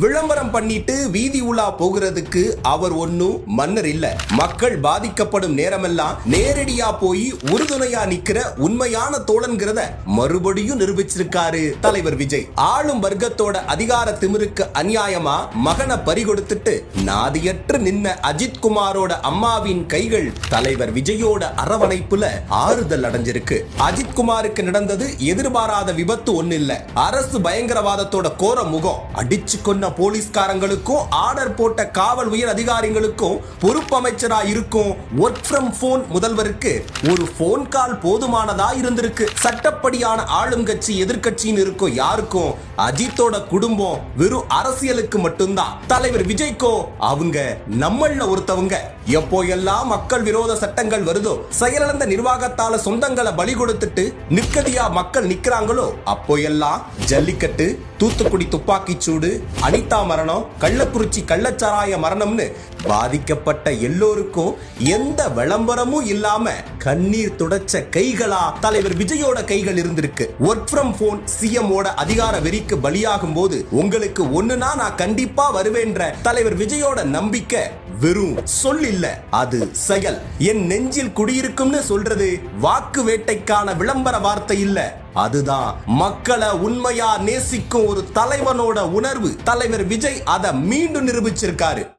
விளம்பரம் பண்ணிட்டு வீதி உலா போகிறதுக்கு அவர் ஒன்னும் மன்னர் இல்ல. மக்கள் பாதிக்கப்படும் நேரமெல்லாம் நேரடியா போய் உறுதுணையா நிக்கிற உண்மையான தோழன்கிறத மறுபடியும் நிரூபிச்சிருக்காரு தலைவர் விஜய். ஆளும் வர்க்கத்தோட அதிகார திமிருக்கு அநியாயமா மகனை பறிகொடுத்துட்டு நாதியற்று நின்ன அஜித் குமாரோட அம்மாவின் கைகள் தலைவர் விஜயோட அரவணைப்புல ஆறுதல் அடைஞ்சிருக்கு. அஜித் குமாருக்கு நடந்தது எதிர்பாராத விபத்து ஒன்னு இல்ல அரசு பயங்கரவாதத்தோட கோர முகம் அடிச்சு பண்ண போலீஸ்காரங்களுக்கும் ஆர்டர் போட்ட காவல் உயர் அதிகாரிகளுக்கும் பொறுப்பமைச்சரா இருக்கும் ஒர்க் ஃப்ரம் போன் முதல்வருக்கு ஒரு போன் கால் போதுமானதா இருந்திருக்கு. சட்டப்படியான ஆளும் கட்சி எதிர்கட்சின்னு இருக்கும் யாருக்கும் அஜித்தோட குடும்பம் வெறும் அரசியலுக்கு மட்டும்தான். தலைவர் விஜய்க்கோ அவங்க நம்மள ஒருத்தவங்க. எப்போ எல்லாம் மக்கள் விரோத சட்டங்கள் வருதோ செயலிழந்த நிர்வாகத்தால சொந்தங்களை பலி கொடுத்துட்டு நிற்கதியா மக்கள் நிக்கிறாங்களோ அப்போ எல்லாம் ஜல்லிக்கட்டு தூத்துக்குடி துப்பாக்கிச்சூடு அனிதா மரணம் கள்ளக்குறிச்சி கள்ளச்சாராய மரணம்னு பாதிக்கப்பட்ட எல்லோருக்கும் எந்த விளம்பரமும் இல்லாம கண்ணீர் துடைச்ச கைகளா தலைவர் விஜயோட கைகள் இருந்திருக்கு. ஒர்க் ஃப்ரம் போன் சிஎம் ஓட அதிகார வெறிக்கு பலியாகும் போது உங்களுக்கு ஒண்ணுனா நான் கண்டிப்பா வருவேன்ற தலைவர் விஜயோட நம்பிக்கை வெறும் சொல் இல்ல அது செயல். என் நெஞ்சில் குடியிருக்கும்னு சொல்றது வாக்கு வேட்டைக்கான விளம்பர வார்த்தை இல்ல. அதுதான் மக்களை உண்மையா நேசிக்கும் ஒரு தலைவனோட உணர்வு. தலைவர் விஜய் அதை மீண்டும் நிரூபிச்சிருக்காரு.